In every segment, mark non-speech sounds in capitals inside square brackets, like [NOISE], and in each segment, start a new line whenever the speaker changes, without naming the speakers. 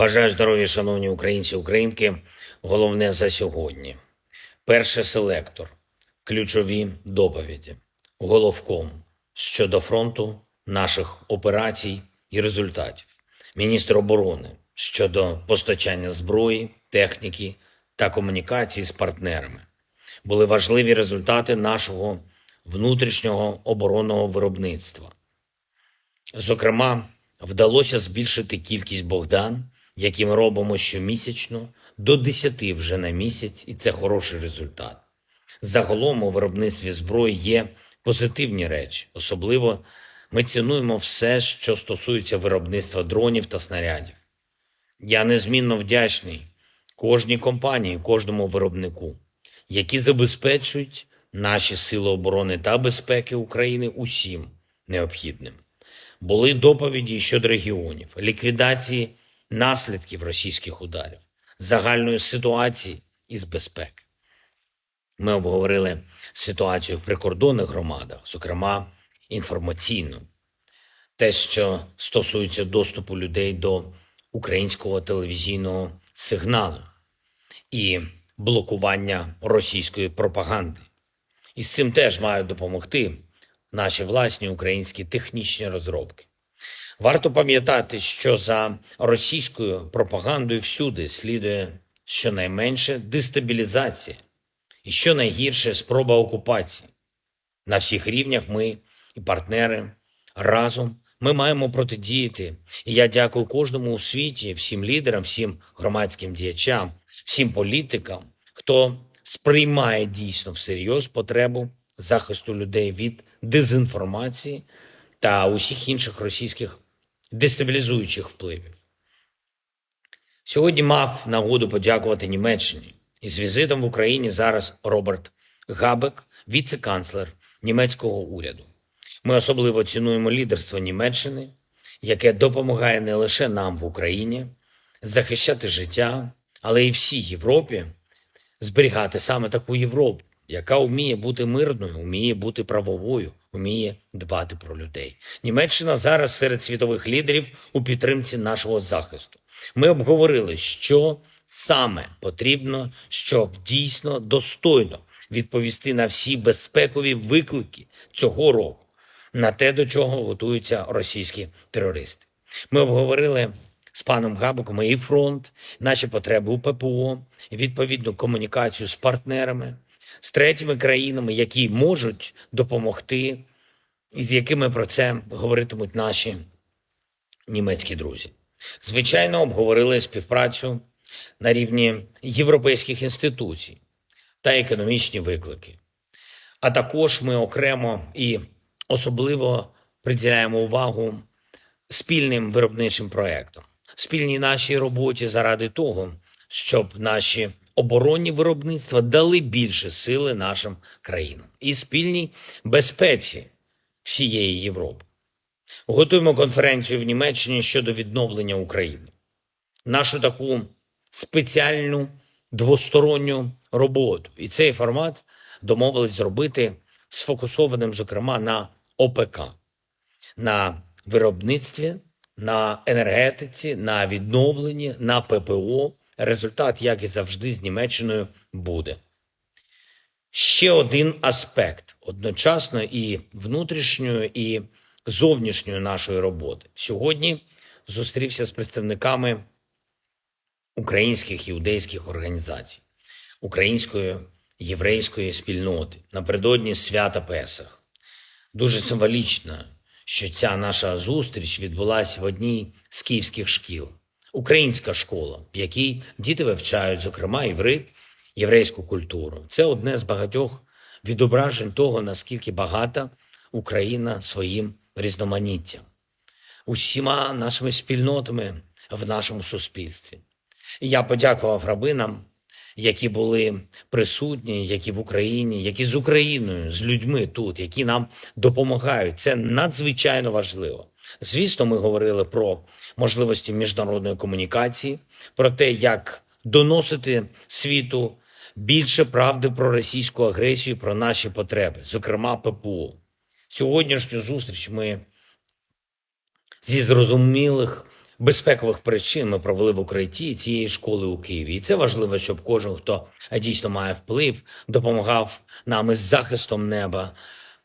Бажаю здоров'я, шановні українці, українки. Головне за сьогодні. Перший селектор, ключові доповіді, головком щодо фронту наших операцій і результатів. Міністр оборони щодо постачання зброї, техніки та комунікації з партнерами. Були важливі результати нашого внутрішнього оборонного виробництва. Зокрема, вдалося збільшити кількість Богдан, які ми робимо щомісячно, до 10 вже на місяць, і це хороший результат. Загалом у виробництві зброї є позитивні речі. Особливо ми цінуємо все, що стосується виробництва дронів та снарядів. Я незмінно вдячний кожній компанії, кожному виробнику, які забезпечують наші сили оборони та безпеки України усім необхідним. Були доповіді щодо регіонів, ліквідації наслідків російських ударів, загальної ситуації із безпеки. Ми обговорили ситуацію в прикордонних громадах, зокрема інформаційну, те, що стосується доступу людей до українського телевізійного сигналу і блокування російської пропаганди. І з цим теж мають допомогти наші власні українські технічні розробки. Варто пам'ятати, що за російською пропагандою всюди слідує щонайменше дестабілізація і що найгірше спроба окупації. На всіх рівнях ми і партнери разом ми маємо протидіяти. І я дякую кожному у світі, всім лідерам, всім громадським діячам, всім політикам, хто сприймає дійсно всерйоз потребу захисту людей від дезінформації та усіх інших російських дестабілізуючих впливів. Сьогодні мав нагоду подякувати Німеччині. Із візитом в Україні зараз Роберт Габек, віце-канцлер німецького уряду. Ми особливо цінуємо лідерство Німеччини, яке допомагає не лише нам в Україні захищати життя, але й всій Європі зберігати саме таку Європу, яка вміє бути мирною, вміє бути правовою, вміє дбати про людей. Німеччина зараз серед світових лідерів у підтримці нашого захисту. Ми обговорили, що саме потрібно, щоб дійсно достойно відповісти на всі безпекові виклики цього року, на те, до чого готуються російські терористи. Ми обговорили з паном Габиком і фронт, наші потреби у ППО, відповідну комунікацію з партнерами, з третіми країнами, які можуть допомогти, і з якими про це говоритимуть наші німецькі друзі. Звичайно, обговорили співпрацю на рівні європейських інституцій та економічні виклики. А також ми окремо і особливо приділяємо увагу спільним виробничим проектам, спільній нашій роботі заради того, щоб наші оборонні виробництва дали більше сили нашим країнам і спільній безпеці всієї Європи. Готуємо конференцію в Німеччині щодо відновлення України. Нашу таку спеціальну двосторонню роботу. І цей формат домовились зробити сфокусованим, зокрема, на ОПК, на виробництві, на енергетиці, на відновленні, на ППО. Результат, як і завжди, з Німеччиною буде. Ще один аспект одночасно і внутрішньої, і зовнішньої нашої роботи. Сьогодні зустрівся з представниками українських іудейських організацій, української єврейської спільноти напередодні свята Песах. Дуже символічно, що ця наша зустріч відбулася в одній з київських шкіл. Українська школа, в якій діти вивчають, зокрема, іврит, єврейську культуру. Це одне з багатьох відображень того, наскільки багата Україна своїм різноманіттям, усіма нашими спільнотами в нашому суспільстві. Я подякував рабинам, які були присутні, які в Україні, які з Україною, з людьми тут, які нам допомагають. Це надзвичайно важливо. Звісно, ми говорили про можливості міжнародної комунікації, про те, як доносити світу більше правди про російську агресію, про наші потреби, зокрема ППО. Сьогоднішню зустріч ми зі зрозумілих безпекових причин ми провели в укритті цієї школи у Києві. І це важливо, щоб кожен, хто дійсно має вплив, допомагав нам із захистом неба,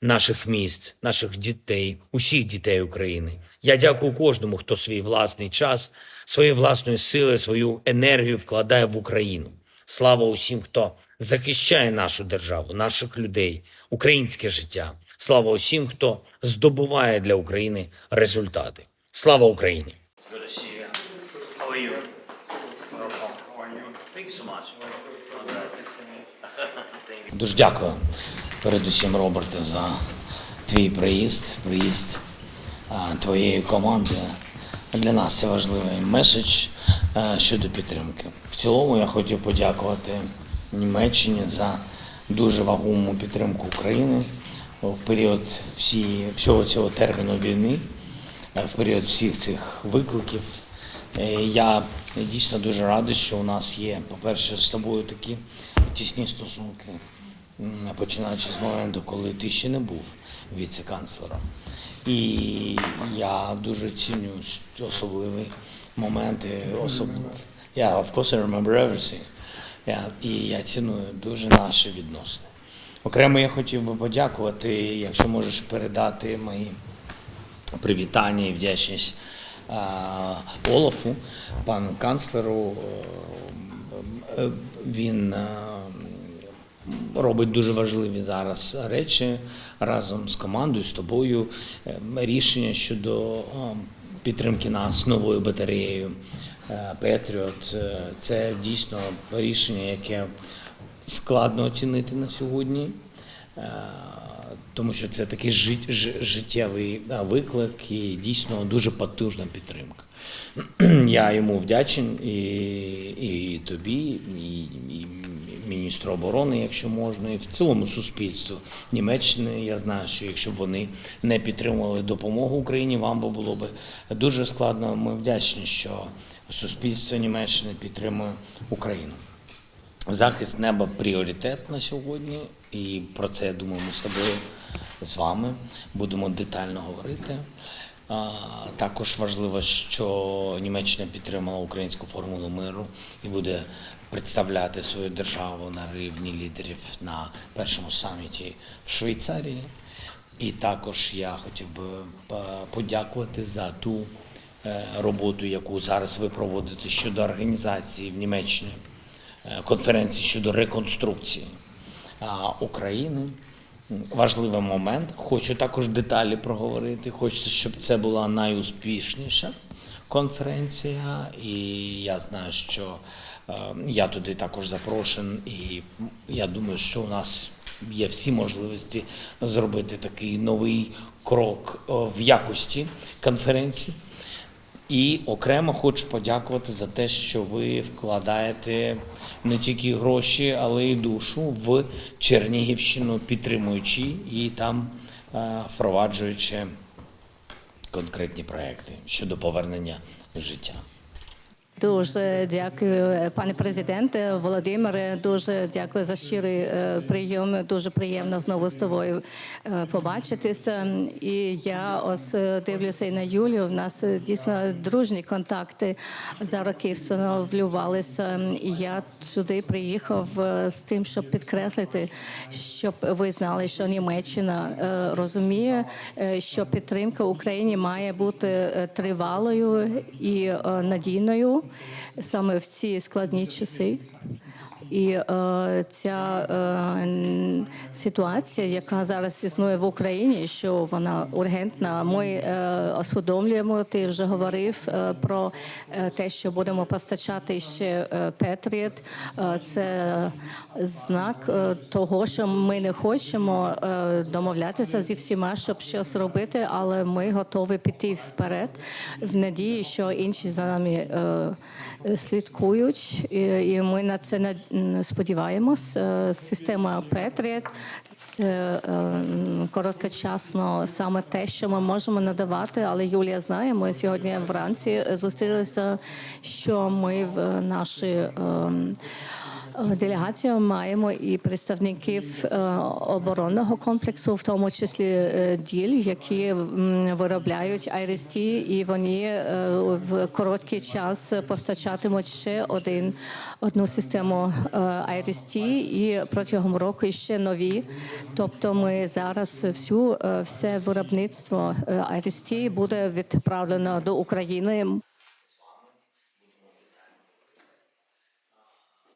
наших міст, наших дітей, усіх дітей України. Я дякую кожному, хто свій власний час, свої власної сили, свою енергію вкладає в Україну. Слава усім, хто захищає нашу державу, наших людей, українське життя. Слава усім, хто здобуває для України результати. Слава Україні! Дуже дякую передусім, Роберте, за твій приїзд, приїзд твоєї команди. Для нас це важливий меседж щодо підтримки. В цілому я хотів подякувати Німеччині за дуже вагому підтримку України в період всі, всього цього терміну війни, в період всіх цих викликів. Е, Я дійсно дуже радий, що у нас є, по-перше, з тобою такі тісні стосунки, починаючи з моменту, коли ти ще не був віце-канцлером. І я дуже ціню особливі моменти, особливо. Yeah, of course I remember everything. Yeah, і я ціную дуже наші відносини. Окремо я хотів би подякувати, якщо можеш передати мої привітання і вдячність Олафу, пану канцлеру. Е, е, Він е, робить дуже важливі зараз речі разом з командою, з тобою. Е, Рішення щодо е, підтримки нас новою батареєю Петріот. Це дійсно рішення, яке складно оцінити на сьогодні. Е, тому що це такий життєвий виклик і дійсно дуже потужна підтримка. [CLEARS THROAT] Я йому вдячен і, і тобі, і, і міністру оборони, якщо можна, і в цілому суспільству Німеччини. Я знаю, що якщо б вони не підтримували допомогу Україні, вам би було б дуже складно. Ми вдячні, що суспільство Німеччини підтримує Україну. Захист неба пріоритет на сьогодні, і про це я думаю, ми з тобою з вами будемо детально говорити. Також важливо, що Німеччина підтримала українську формулу миру і буде представляти свою державу на рівні лідерів на першому саміті в Швейцарії. І також я хотів би е, подякувати за ту е, роботу, яку зараз ви проводите щодо організації в Німеччині е, конференції щодо реконструкції України. Важливий момент. Хочу також деталі проговорити. Хочеться, щоб це була найуспішніша конференція. І я знаю, що я туди також запрошен, і я думаю, що у нас є всі можливості зробити такий новий крок е, в якості конференції. І окремо хочу подякувати за те, що ви вкладаєте не тільки гроші, але й душу в Чернігівщину, підтримуючи і там е, впроваджуючи конкретні проекти щодо повернення в життя.
Дуже дякую, пане президенте Володимире. Дуже дякую за щирий е, прийом. Дуже приємно знову з тобою е, побачитися. І я ось е, дивлюся і на Юлію. В нас дійсно дружні контакти за роки встановлювалися. І я сюди приїхав з тим, щоб підкреслити, щоб ви знали, що Німеччина розуміє, що підтримка Україні має бути тривалою і надійною саме в ці складні часи. І е, ця е, ситуація, яка зараз існує в Україні, що вона ургентна. Ми е, усвідомлюємо. Ти вже говорив е, про е, те, що будемо постачати ще е, Петріот. Е, це знак е, того, що ми не хочемо е, домовлятися зі всіма, щоб щось робити, але ми готові піти вперед в надії, що інші за нами. Е, слідкують, і, і ми на це над- м, сподіваємось. Е, Система Петріт це е, короткочасно саме те, що ми можемо надавати. Але Юлія знає, ми сьогодні вранці зустрілися, що ми в наші. Е, Делегацію маємо і представників е, оборонного комплексу, в тому числі е, діль, які виробляють IRST, і вони в короткий час постачатимуть ще один одну систему IRST і протягом року ще нові. Тобто, ми зараз всю все виробництво IRST буде відправлено до України.